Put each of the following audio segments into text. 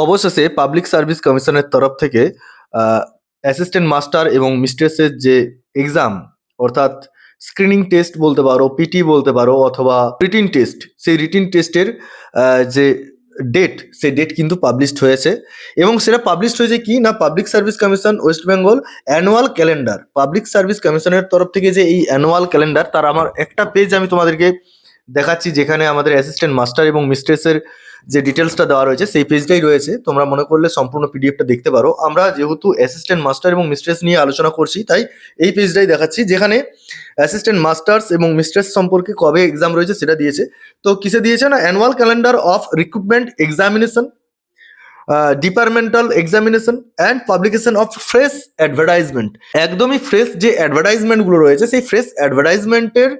অবশেষে public service কমিশনের তরফ থেকে অ্যাসিস্ট্যান্ট মাস্টার এবং মিস্ট্রেসের যে এক্সাম, অর্থাৎ স্ক্রিনিং টেস্ট বলতে পারো, পিটি বলতে পারো, অথবা রিটিন টেস্ট, সেই রিটিন টেস্টের যে ডেট, সেই ডেট কিন্তু পাবলিশড হয়েছে। এবং সেটা পাবলিশড হয়েছে কি না, public service commission, West Bengal annual calendar. Public service কমিশনের তরফ থেকে যে এই অ্যানুয়াল ক্যালেন্ডার, তার আমার একটা পেজ আমি তোমাদেরকে দেখাচ্ছি, যেখানে আমাদের অ্যাসিস্ট্যান্ট মাস্টার এবং মিস্ট্রেসের যে ডিটেলসটা দেওয়া রয়েছে, সেই পেজটাই রয়েছে। তোমরা মনে করলে সম্পূর্ণ পিডিএফটা দেখতে পারো। আমরা যেহেতু অ্যাসিস্ট্যান্ট মাস্টার এবং মিস্ট্রেস নিয়ে আলোচনা করছি, তাই এই পেজটাই দেখাচ্ছি, যেখানে অ্যাসিস্ট্যান্ট মাস্টার্স এবং মিস্ট্রেস সম্পর্কে কবে এক্সাম রয়েছে সেটা দিয়েছে। তো কিসে দিয়েছে না? Annual calendar of recruitment examination departmental examination and publication of fresh advertisement একদমই ফ্রেশ যে অ্যাডভার্টাইজমেন্টগুলো রয়েছে, সেই ফ্রেশ অ্যাডভার্টাইজমেন্টের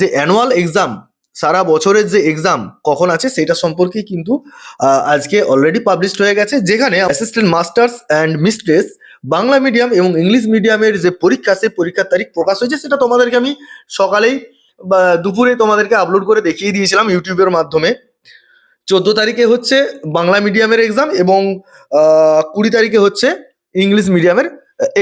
যে অ্যানুয়াল এক্সাম সারা বছরের যে এক্সাম কখন আছে সেটা সম্পর্কে কিন্তু আজকে অলরেডি পাবলিশড হয়ে গেছে, যেখানে assistant masters and mistress Bangla medium এবং ইংলিশ মিডিয়ামের যে পরীক্ষা, সেই পরীক্ষার তারিখ প্রকাশ হয়েছে, সেটা তোমাদেরকে আমি সকালেই বা দুপুরে তোমাদেরকে আপলোড করে দেখিয়ে দিয়েছিলাম ইউটিউবের মাধ্যমে। চোদ্দ তারিখে হচ্ছে বাংলা মিডিয়ামের এক্সাম এবং কুড়ি তারিখে হচ্ছে ইংলিশ মিডিয়ামের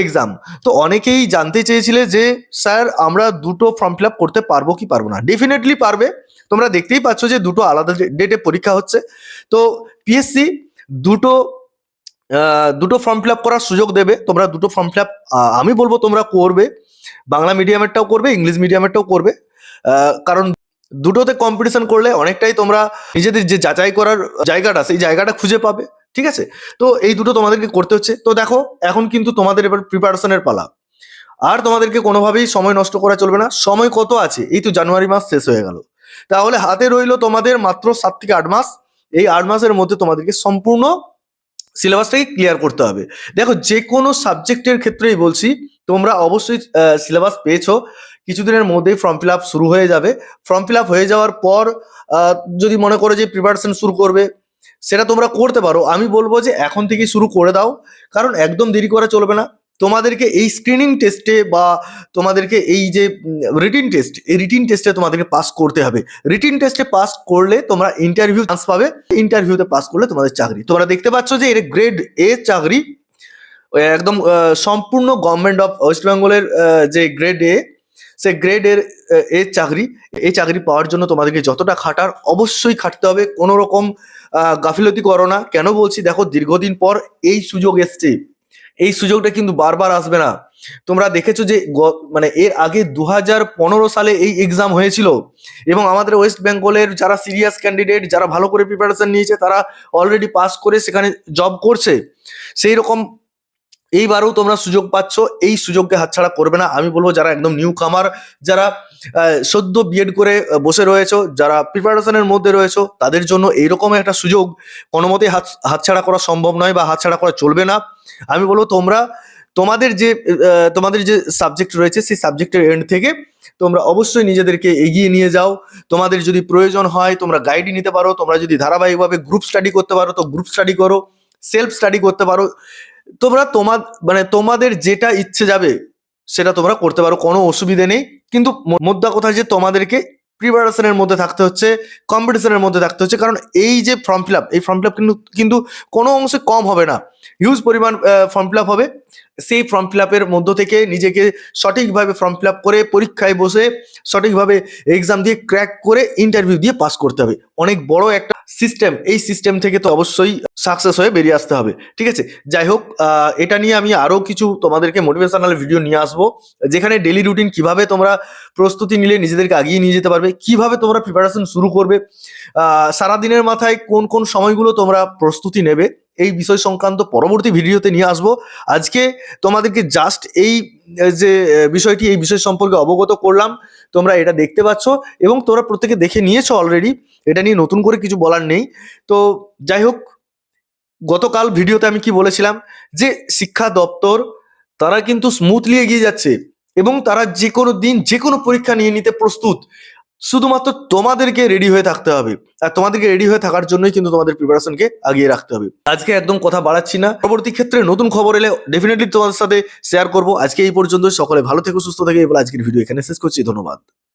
এক্সাম তো অনেকেই জানতে চেয়েছিলে যে, স্যার, আমরা দুটো ফর্ম ফিল করতে পারব কি পারব না? ডেফিনেটলি পারবে। তোমরা দেখতেই পাচ্ছ যে দুটো আলাদা ডেটে পরীক্ষা হচ্ছে। তো পিএসসি দুটো দুটো ফর্ম ফিল করার সুযোগ দেবে। তোমরা দুটো ফর্ম ফিল আমি বলব তোমরা করবে। বাংলা মিডিয়ামেরটাও করবে ইংলিশ মিডিয়ামেরটাও করবে। কারণ দুটোতে কম্পিটিশন করলে অনেকটাই তোমরা নিজেদের যে যাচাই করার জায়গাটা, সেই জায়গাটা খুঁজে পাবে। ঠিক আছে? তো এই দুটো তোমাদেরকে করতে হচ্ছে। তো দেখো, এখন কিন্তু তোমাদের এবার প্রিপারেশনের পালা। আর তোমাদেরকে কোনোভাবেই সময় নষ্ট করা চলবে না। সময় কত আছে? এই তো জানুয়ারি মাস শেষ হয়ে গেল। তাহলে হাতে রইল তোমাদের মাত্র সাত থেকে আট মাস। এই আট মাসের মধ্যে তোমাদেরকে সম্পূর্ণ সিলেবাসটাকে ক্লিয়ার করতে হবে। দেখো যে কোনো সাবজেক্টের ক্ষেত্রেই বলছি, তোমরা অবশ্যই সিলেবাস পেয়েছ। কিছুদিনের মধ্যেই ফর্ম ফিল আপ শুরু হয়ে যাবে। ফর্ম ফিল আপ হয়ে যাওয়ার পর যদি মনে করো যে প্রিপারেশন শুরু করবে সেটা তোমরা করতে পারো। আমি বলব যে এখন থেকেই শুরু করে দাও। কারণ একদম দেরি করা চলবে না। তোমাদেরকে এই স্ক্রিনিং টেস্টে বা তোমাদেরকে এই যে রিটিন টেস্ট এই রিটিন টেস্টে তোমাদেরকে পাস করতে হবে। রিটিন টেস্টে পাস করলে তোমরা ইন্টারভিউ চান্স পাবে। ইন্টারভিউতে পাস করলে তোমাদের চাকরি। তোমরা দেখতে পাচ্ছ যে এর গ্রেড এ চাকরি একদম সম্পূর্ণ গভর্নমেন্ট অফ ওয়েস্ট বেঙ্গলের যে গ্রেড এ সে গ্রেড এর আহ, এর চাকরি এই চাকরি পাওয়ার জন্য তোমাদেরকে যতটা খাটার অবশ্যই খাটতে হবে। কোনো রকম গাফিলতি করো না। কেন বলছি? দেখো দীর্ঘদিন পর এই সুযোগ এসছে। এই সুযোগটা কিন্তু বারবার আসবে না। তোমরা দেখেছ যে মানে এর আগে দু সালে এই এক্সাম হয়েছিল এবং আমাদের ওয়েস্ট বেঙ্গলের যারা সিরিয়াস ক্যান্ডিডেট যারা ভালো করে প্রিপারেশন নিয়েছে তারা অলরেডি পাস করে সেখানে জব করছে। সেই রকম এইবারও তোমরা সুযোগ পাচ্ছ, এই সুযোগকে হাতছাড়া করবে না। আমি বলব যারা একদম নিউ কামার যারা সদ্য বিএড করে বসে রয়েছো, যারা প্রিপারেশনের মধ্যে রয়েছো, তাদের জন্য এইরকম একটা সুযোগ কোনো মতেই হাত, হাতছাড়া করা সম্ভব নয় বা হাতছাড়া করা চলবে না। আমি বলব তোমরা, তোমাদের যে তোমাদের যে সাবজেক্ট রয়েছে, সেই সাবজেক্টের এন্ড থেকে তোমরা অবশ্যই নিজেদেরকে এগিয়ে নিয়ে যাও। তোমাদের যদি প্রয়োজন হয়, তোমরা গাইড নিতে পারো। তোমরা যদি ধারাবাহিকভাবে গ্রুপ স্টাডি করতে পারো, তো গ্রুপ স্টাডি করো সেলফ স্টাডি করতে পারো। তোমরা তোমার মানে তোমাদের যেটা ইচ্ছে যাবে, সেটা তোমরা করতে পারো, কোনো অসুবিধে নেই। কিন্তু মোদ্দা কথা যে তোমাদেরকে প্রিপারেশনের মধ্যে থাকতে হচ্ছে কম্পিটিশনের মধ্যে থাকতে হচ্ছে, কারণ এই যে ফর্ম ফিল আপ এই ফর্ম ফিল আপ কিন্তু কিন্তু কোনো অংশে কম হবে না। হিউজ পরিমাণ ফর্ম ফিল আপ হবে। সেই ফর্ম ফিল আপের মধ্য থেকে নিজেকে সঠিকভাবে ফর্ম ফিল আপ করে পরীক্ষায় বসে সঠিকভাবে এক্সাম দিয়ে ক্র্যাক করে ইন্টারভিউ দিয়ে পাস করতে হবে। অনেক বড় একটা সিস্টেম এই সিস্টেম থেকে তো অবশ্যই সাকসেস হয়ে বেরিয়ে আসতে হবে। ঠিক আছে? যাই হোক এটা নিয়ে আমি আরও কিছু তোমাদেরকে মোটিভেশনাল ভিডিও নিয়ে আসব, যেখানে ডেলি রুটিন কীভাবে তোমরা প্রস্তুতি নিলে নিজেদেরকে আগিয়ে নিয়ে যেতে পারবে, কীভাবে তোমরা প্রিপারেশন শুরু করবে সারাদিনের মাথায় কোন কোন সময়গুলো তোমরা প্রস্তুতি নেবে এই বিষয় সংক্রান্ত পরবর্তী ভিডিওতে নিয়ে আসব। আজকে তোমাদেরকে জাস্ট এই যে বিষয়টি, এই বিষয় সম্পর্কে অবগত করলাম। তোমরা এটা দেখতে পাচ্ছ এবং তোমরা প্রত্যেকে দেখে নিয়েছো অলরেডি এটা নিয়ে নতুন করে কিছু বলার নেই। তো যাই হোক, গতকাল ভিডিওতে আমি কি বলেছিলাম? যে, শিক্ষা দপ্তর, তারা কিন্তু স্মুথলি এগিয়ে যাচ্ছে এবং তারা যে কোনো দিন যে কোনো পরীক্ষা নিয়ে নিতে প্রস্তুত। শুধুমাত্র তোমাদেরকে রেডি হয়ে থাকতে হবে। আর তোমাদেরকে রেডি হয়ে থাকার জন্যই কিন্তু তোমাদের প্রিপারেশনকে আগিয়ে রাখতে হবে। আজকে একদম কথা বাড়াচ্ছি না। পরবর্তী ক্ষেত্রে নতুন খবর এলে ডেফিনেটলি তোমাদের সাথে শেয়ার করব। আজকে এই পর্যন্ত সকলে ভালো থেকে, সুস্থ থেকে। এবার আজকের ভিডিও এখানে শেষ করছি। ধন্যবাদ।